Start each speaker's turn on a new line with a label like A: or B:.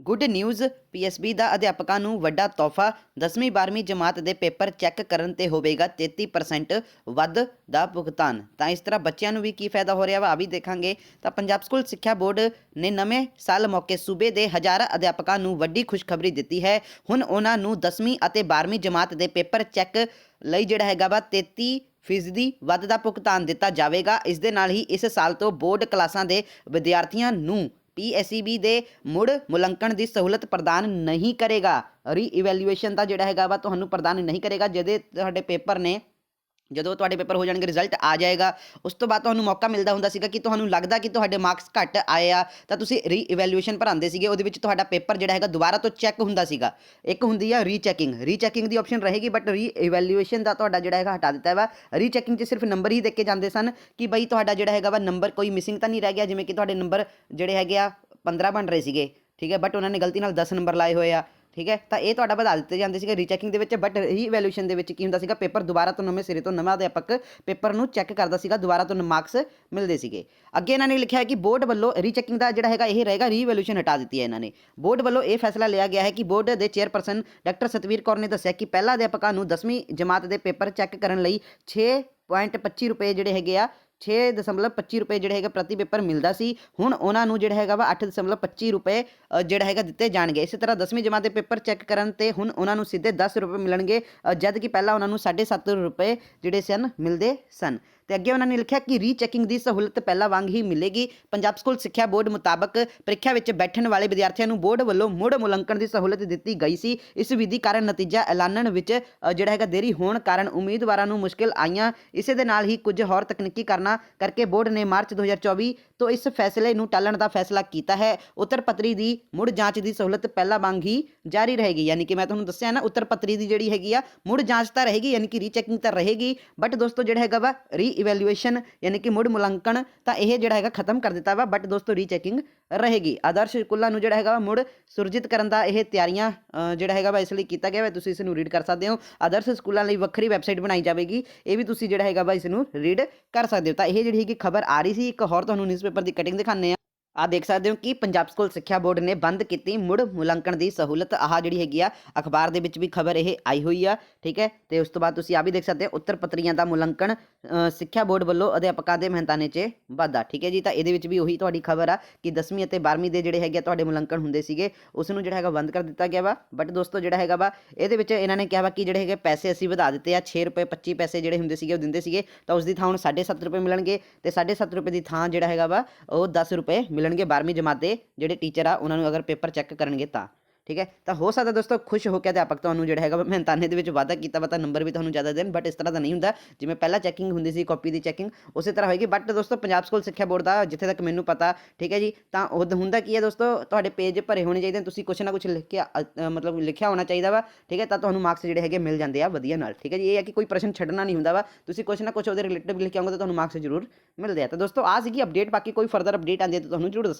A: Good news PSB ਦਾ ਅਧਿਆਪਕਾਂ ਨੂੰ ਵੱਡਾ ਤੋਹਫਾ 10ਵੀਂ 12ਵੀਂ ਜਮਾਤ ਦੇ ਪੇਪਰ ਚੈੱਕ ਕਰਨ ਤੇ ਹੋਵੇਗਾ 33% ਵੱਧ ਦਾ ਭੁਗਤਾਨ। ਤਾਂ ਇਸ ਤਰ੍ਹਾਂ ਬੱਚਿਆਂ ਨੂੰ ਵੀ ਕੀ ਫਾਇਦਾ ਹੋ ਰਿਹਾ ਵਾ ਆ ਵੀ ਦੇਖਾਂਗੇ। ਤਾਂ ਪੰਜਾਬ ਸਕੂਲ ਸਿੱਖਿਆ ਬੋਰਡ ਨੇ ਨਵੇਂ ਸਾਲ ਮੌਕੇ ਸੂਬੇ ਦੇ ਹਜ਼ਾਰਾਂ ਅਧਿਆਪਕਾਂ ਨੂੰ ਵੱਡੀ ਖੁਸ਼ਖਬਰੀ ਦਿੱਤੀ ਹੈ। ਹੁਣ ਉਹਨਾਂ ਨੂੰ 10ਵੀਂ ਅਤੇ 12ਵੀਂ ਜਮਾਤ ਦੇ ਪੇਪਰ ਚੈੱਕ ਲਈ ਜਿਹੜਾ ਹੈਗਾ ਵਾ 33 ਫੀਸਦੀ ਵੱਧ ਦਾ ਭੁਗਤਾਨ ਦਿੱਤਾ ਜਾਵੇਗਾ। ਇਸ ਦੇ ਨਾਲ ਹੀ ਇਸ ਸਾਲ ਤੋਂ ਬੋਰਡ ਕਲਾਸਾਂ ਦੇ ਵਿਦਿਆਰਥੀਆਂ ਨੂੰ ਪੀਐਸਈਬੀ ਦੇ ਮੁੜ ਮੁਲੰਕਣ ਦੀ ਸਹੂਲਤ ਪ੍ਰਦਾਨ ਨਹੀਂ ਕਰੇਗਾ। ਰੀ ਇਵੈਲੂਏਸ਼ਨ ਦਾ ਜਿਹੜਾ ਹੈਗਾ ਵਾ ਤੁਹਾਨੂੰ ਪ੍ਰਦਾਨ ਨਹੀਂ ਕਰੇਗਾ, ਜਿਹਦੇ ਤੁਹਾਡੇ ਪੇਪਰ ਨੇ ਜਦੋਂ ਤੁਹਾਡੇ ਪੇਪਰ ਹੋ ਜਾਣਗੇ ਰਿਜ਼ਲਟ ਆ ਜਾਏਗਾ। ਉਸ ਤੋਂ ਬਾਅਦ ਤੁਹਾਨੂੰ ਮੌਕਾ ਮਿਲਦਾ ਹੁੰਦਾ ਸੀਗਾ ਕਿ ਤੁਹਾਨੂੰ ਲੱਗਦਾ ਕਿ ਤੁਹਾਡੇ ਮਾਰਕਸ ਘੱਟ ਆਏ ਆ, ਤਾਂ ਤੁਸੀਂ ਰੀ ਇਵੈਲੂਏਸ਼ਨ ਭਰਾਉਂਦੇ ਸੀਗੇ। ਉਹਦੇ ਵਿੱਚ ਤੁਹਾਡਾ ਪੇਪਰ ਜਿਹੜਾ ਹੈਗਾ ਦੁਬਾਰਾ ਤੋਂ ਚੈੱਕ ਹੁੰਦਾ ਸੀਗਾ। ਇੱਕ ਹੁੰਦੀ ਆ ਰੀਚੈਕਿੰਗ ਰੀਚੈਕਿੰਗ ਦੀ ਆਪਸ਼ਨ ਰਹੇਗੀ ਬਟ ਰੀ ਇਵੈਲੂਏਸ਼ਨ ਦਾ ਤੁਹਾਡਾ ਜਿਹੜਾ ਹੈਗਾ ਹਟਾ ਦਿੱਤਾ ਵਾ। ਰੀਚੈਕਿੰਗ 'ਚ ਸਿਰਫ ਨੰਬਰ ਹੀ ਦੇਖ ਕੇ ਜਾਂਦੇ ਸਨ ਕਿ ਬਈ ਤੁਹਾਡਾ ਜਿਹੜਾ ਹੈਗਾ ਵਾ ਨੰਬਰ ਕੋਈ ਮਿਸਿੰਗ ਤਾਂ ਨਹੀਂ ਰਹਿ ਗਿਆ, ਜਿਵੇਂ ਕਿ ਤੁਹਾਡੇ ਨੰਬਰ ਜਿਹੜੇ ਹੈਗੇ ਆ 15 ਬਣ ਰਹੇ ਸੀਗੇ। ਠੀਕ ਹੈ ਬਟ ਉਹਨਾਂ ਨੇ ਗਲਤੀ ਨਾਲ 10 ਨੰਬਰ ਲਾਏ ਹੋਏ ਆ। ਠੀਕ ਹੈ? ਤਾਂ ਇਹ ਤੁਹਾਡਾ ਵਧਾ ਦਿੱਤੇ ਜਾਂਦੇ ਸੀਗੇ ਰੀਚੈਕਿੰਗ ਦੇ ਵਿੱਚ ਬਟ ਰੀਵੈਲੂਏਸ਼ਨ ਦੇ ਵਿੱਚ ਕੀ ਹੁੰਦਾ ਸੀਗਾ? ਪੇਪਰ ਦੁਬਾਰਾ ਤੋਂ ਨਵੇਂ ਸਿਰੇ ਤੋਂ ਨਵਾਂ ਅਧਿਆਪਕ ਪੇਪਰ ਨੂੰ ਚੈੱਕ ਕਰਦਾ ਸੀਗਾ, ਦੁਬਾਰਾ ਤੋਂ ਮਾਰਕਸ ਮਿਲਦੇ ਸੀਗੇ। ਅੱਗੇ ਇਹਨਾਂ ਨੇ ਲਿਖਿਆ ਹੈ ਕਿ ਬੋਰਡ ਵੱਲੋਂ ਰੀਚੈਕਿੰਗ ਦਾ ਜਿਹੜਾ ਹੈਗਾ, ਇਹ ਰਹੇਗਾ ਰੀਵੈਲੂਏਸ਼ਨ ਹਟਾ ਦਿੱਤੀ ਹੈ ਇਹਨਾਂ ਨੇ। ਬੋਰਡ ਵੱਲੋਂ ਇਹ ਫੈਸਲਾ ਲਿਆ ਗਿਆ ਹੈ ਕਿ ਬੋਰਡ ਦੇ ਚੇਅਰਪਰਸਨ ਡਾਕਟਰ ਸਤਵੀਰ ਕੌਰ ਨੇ ਦੱਸਿਆ ਕਿ ਪਹਿਲਾ ਅਧਿਆਪਕਾਂ ਨੂੰ 10ਵੀਂ ਜਮਾਤ ਦੇ ਪੇਪਰ ਚੈੱਕ ਕਰਨ ਲਈ 6.25 ਰੁਪਏ ਜਿਹੜੇ ਹੈਗੇ ਆ 6.25 ਰੁਪਏ ਜਿਹੜੇ ਹੈਗਾ ਪ੍ਰਤੀ ਪੇਪਰ ਮਿਲਦਾ ਸੀ। ਹੁਣ ਉਹਨਾਂ ਨੂੰ ਜਿਹੜਾ ਹੈਗਾ ਵਾ 8.25 ਰੁਪਏ ਅ, ਜਿਹੜਾ ਹੈਗਾ ਦਿੱਤੇ ਜਾਣਗੇ। ਇਸੇ ਤਰ੍ਹਾਂ 10ਵੀਂ ਜਮਾਤ ਦੇ ਪੇਪਰ ਚੈੱਕ ਕਰਨ ਤੇ ਹੁਣ ਉਹਨਾਂ ਨੂੰ ਸਿੱਧੇ 10 ਰੁਪਏ ਮਿਲਣਗੇ। ਅ, ਜਦ ਕਿ ਪਹਿਲਾਂ ਉਹਨਾਂ ਨੂੰ 7.5 ਰੁਪਏ ਜਿਹੜੇ ਸਨ ਮਿਲਦੇ ਸਨ। ਤੇ ਅੱਗੇ ਉਹਨਾਂ ਨੇ ਲਿਖਿਆ ਕਿ ਰੀਚੈਕਿੰਗ ਦੀ ਸਹੂਲਤ ਪਹਿਲਾਂ ਵਾਂਗ ਹੀ ਮਿਲੇਗੀ। ਪੰਜਾਬ ਸਕੂਲ ਸਿੱਖਿਆ ਬੋਰਡ ਮੁਤਾਬਕ ਪ੍ਰੀਖਿਆ ਵਿੱਚ ਬੈਠਣ ਵਾਲੇ ਵਿਦਿਆਰਥੀਆਂ ਨੂੰ ਬੋਰਡ ਵੱਲੋਂ ਮੁੜ ਮੁਲਾਂਕਣ ਦੀ ਸਹੂਲਤ ਦਿੱਤੀ ਗਈ ਸੀ। ਇਸ ਵਿਧੀ ਕਾਰਨ ਨਤੀਜਾ ਐਲਾਨਣ ਵਿੱਚ ਜਿਹੜਾ ਹੈਗਾ ਦੇਰੀ ਹੋਣ ਕਾਰਨ ਉਮੀਦਵਾਰਾਂ ਨੂੰ ਮੁਸ਼ਕਿਲ ਆਈਆਂ। ਇਸੇ ਦੇ ਨਾਲ ਹੀ ਕੁਝ ਹੋਰ ਤਕਨੀਕੀ ਕਾਰਨਾਂ ਕਰਕੇ ਬੋਰਡ ਨੇ ਮਾਰਚ 2024 ਤੋਂ ਇਸ ਫੈਸਲੇ ਨੂੰ ਟਾਲਣ ਦਾ ਫੈਸਲਾ ਕੀਤਾ ਹੈ। ਉੱਤਰ ਪੱਤਰੀ ਦੀ ਮੁੜ ਜਾਂਚ ਦੀ ਸਹੂਲਤ ਪਹਿਲਾਂ ਵਾਂਗ ਹੀ ਜਾਰੀ ਰਹੇਗੀ। ਯਾਨੀ ਕਿ ਮੈਂ ਤੁਹਾਨੂੰ ਦੱਸਿਆ ਨਾ, ਉੱਤਰ ਪੱਤਰੀ ਦੀ ਜਿਹੜੀ ਹੈਗੀ ਆ, ਮੁੜ ਜਾਂਚ ਤਾਂ ਰਹੇਗੀ, ਯਾਨੀ ਕਿ ਰੀਚੈਕਿੰਗ ਤਾਂ ਰਹੇਗੀ। ਬਟ ਦੋਸਤੋ, ਜਿਹੜਾ ਹੈਗਾ ਵਾ ਰੀ ਇਵੈਲੂਏਸ਼ਨ ਯਾਨੀ ਕਿ ਮੁੜ ਮੁਲਾਂਕਣ ਤਾਂ ਇਹ ਜਿਹੜਾ ਹੈਗਾ ਖਤਮ ਕਰ ਦਿੱਤਾ ਵਾ। ਬਟ ਦੋਸਤੋ ਰੀਚੈਕਿੰਗ ਰਹੇਗੀ। ਆਦਰਸ਼ ਸਕੂਲਾਂ ਨੂੰ ਜਿਹੜਾ ਹੈਗਾ ਵਾ ਮੁੜ ਸੁਰਜੀਤ ਕਰਨ ਦਾ ਇਹ ਤਿਆਰੀਆਂ ਜਿਹੜਾ ਹੈਗਾ ਵਾ ਇਸ ਲਈ ਕੀਤਾ ਗਿਆ ਵਾ। ਤੁਸੀਂ ਇਸ ਨੂੰ ਰੀਡ ਕਰ ਸਕਦੇ ਹੋ। ਆਦਰਸ਼ ਸਕੂਲਾਂ ਲਈ ਵੱਖਰੀ ਵੈਬਸਾਈਟ ਬਣਾਈ ਜਾਵੇਗੀ। ਇਹ ਵੀ ਤੁਸੀਂ ਜਿਹੜਾ ਹੈਗਾ ਵਾ ਇਸ ਨੂੰ ਰੀਡ ਕਰ ਸਕਦੇ ਹੋ। ਤਾਂ ਇਹ ਜਿਹੜੀ ਹੈਗੀ ਖਬਰ ਆ ਰਹੀ ਸੀ, ਇੱਕ ਹੋਰ ਤੁਹਾਨੂੰ ਨਿਊਜ਼ਪੇਪਰ ਦੀ ਕਟਿੰਗ ਦਿਖਾਉਂਦੇ ਆ ਆ ਦੇਖ ਸਕਦੇ ਹੋ ਕਿ ਪੰਜਾਬ ਸਕੂਲ ਸਿੱਖਿਆ ਬੋਰਡ ਨੇ ਬੰਦ ਕੀਤੀ ਮੁੜ ਮੁਲਾਂਕਣ ਦੀ ਸਹੂਲਤ। ਆਹ ਜਿਹੜੀ ਹੈਗੀ ਆ, ਅਖਬਾਰ ਦੇ ਵਿੱਚ ਵੀ ਖਬਰ ਇਹ ਆਈ ਹੋਈ ਆ, ਠੀਕ ਹੈ? ਤੇ ਉਸ ਤੋਂ ਬਾਅਦ ਤੁਸੀਂ ਆ ਵੀ ਦੇਖ ਸਕਦੇ ਹੋ, ਉੱਤਰ ਪੱਤਰੀਆਂ ਦਾ ਮੁਲਾਂਕਣ ਸਿੱਖਿਆ ਬੋਰਡ ਵੱਲੋਂ ਅਧਿਆਪਕਾਂ ਦੇ ਮਹਿਤਾਨੇ 'ਚ ਵਾਧਾ, ਠੀਕ ਹੈ ਜੀ? ਤਾਂ ਇਹਦੇ ਵਿੱਚ ਵੀ ਉਹੀ ਤੁਹਾਡੀ ਖਬਰ ਆ ਕਿ 10ਵੀਂ ਅਤੇ 12ਵੀਂ ਦੇ ਜਿਹੜੇ ਹੈਗੇ ਆ ਤੁਹਾਡੇ ਮੁਲਾਂਕਣ ਹੁੰਦੇ ਸੀਗੇ ਉਸ ਨੂੰ ਜਿਹੜਾ ਹੈਗਾ ਬੰਦ ਕਰ ਦਿੱਤਾ ਗਿਆ ਵਾ। ਬਟ ਦੋਸਤੋ, ਜਿਹੜਾ ਹੈਗਾ ਵਾ, ਇਹਦੇ ਵਿੱਚ ਇਹਨਾਂ ਨੇ ਕਿਹਾ ਵਾ ਕਿ ਜਿਹੜੇ ਹੈਗੇ ਪੈਸੇ ਅਸੀਂ ਵਧਾ ਦਿੱਤੇ ਆ 6 ਰੁਪਏ 25 ਪੈਸੇ ਜਿਹੜੇ ਹੁੰਦੇ ਸੀਗੇ, ਉਹ ਦਿੰਦੇ ਸੀਗੇ। ਤਾਂ ਉਸ ਦੀ ਥਾਂ ਹੁਣ 7.5 ਰੁਪਏ ਮਿਲਣਗੇ ਤੇ 7.5 ਰੁਪਏ ਦੀ ਥਾਂ ਜਿਹੜਾ ਹੈਗਾ ਵਾ, ਉਹ 10 ਰੁਪਏ ਮਿਲਣਗੇ 12ਵੀਂ ਜਮਾਤ ਦੇ ਜਿਹੜੇ ਟੀਚਰ ਆ ਉਹਨਾਂ ਨੂੰ ਅਗਰ ਪੇਪਰ ਚੈੱਕ ਕਰਨਗੇ ਤਾਂ। ਠੀਕ ਹੈ? ਤਾਂ ਹੋ ਸਕਦਾ ਦੋਸਤੋ ਖੁਸ਼ ਹੋ ਕੇ ਅਧਿਆਪਕ ਤੁਹਾਨੂੰ ਜਿਹੜਾ ਹੈਗਾ ਵਾ ਮਹਿੰਤਾਨੇ ਦੇ ਵਿੱਚ ਵਾਅਦਾ ਕੀਤਾ ਵਾ, ਤਾਂ ਨੰਬਰ ਵੀ ਤੁਹਾਨੂੰ ਜ਼ਿਆਦਾ ਦੇਣ ਬਟ ਇਸ ਤਰ੍ਹਾਂ ਦਾ ਨਹੀਂ ਹੁੰਦਾ। ਜਿਵੇਂ ਪਹਿਲਾਂ ਚੈਕਿੰਗ ਹੁੰਦੀ ਸੀ ਕਾਪੀ ਦੀ ਚੈਕਿੰਗ ਉਸੇ ਤਰ੍ਹਾਂ ਹੋਏਗੀ। ਬਟ ਦੋਸਤੋ ਪੰਜਾਬ ਸਕੂਲ ਸਿੱਖਿਆ ਬੋਰਡ ਦਾ ਜਿੱਥੇ ਤੱਕ ਮੈਨੂੰ ਪਤਾ, ਠੀਕ ਹੈ ਜੀ, ਤਾਂ ਉਹ ਹੁੰਦਾ ਕੀ ਹੈ ਦੋਸਤੋ, ਤੁਹਾਡੇ ਪੇਜ ਭਰੇ ਹੋਣੇ ਚਾਹੀਦੇ ਤੁਸੀਂ ਕੁਛ ਨਾ ਕੁਛ ਲਿਖ ਕੇ ਮਤਲਬ ਲਿਖਿਆ ਹੋਣਾ ਚਾਹੀਦਾ ਵਾ, ਠੀਕ ਹੈ? ਤਾਂ ਤੁਹਾਨੂੰ ਮਾਰਕਸ ਜਿਹੜੇ ਹੈਗੇ ਮਿਲ ਜਾਂਦੇ ਆ ਵਧੀਆ ਨਾਲ, ਠੀਕ ਹੈ ਜੀ? ਇਹ ਹੈ ਕਿ ਕੋਈ ਪ੍ਰਸ਼ਨ ਛੱਡਣਾ ਨਹੀਂ ਹੁੰਦਾ ਵਾ, ਤੁਸੀਂ ਕੁਛ ਨਾ ਕੁਛ ਉਹਦੇ ਰਿਲੇਟਿਵ ਲਿਖ ਕੇ ਆਉਂਗੇ ਤਾਂ ਤੁਹਾਨੂੰ ਮਾਰਕਸ ਜ਼ਰੂਰ ਮਿਲਦੇ ਆ। ਤਾਂ ਦੋਸਤੋ ਆ ਸੀਗੀ ਅਪਡੇਟ ਬਾਕੀ ਕੋਈ ਫਰਦਰ ਅਪਡੇਟ ਆਉਂਦੀ ਹੈ ਤਾਂ ਤੁਹਾਨੂੰ ਜ਼ਰੂਰ ਦੱਸਾਂਗੇ।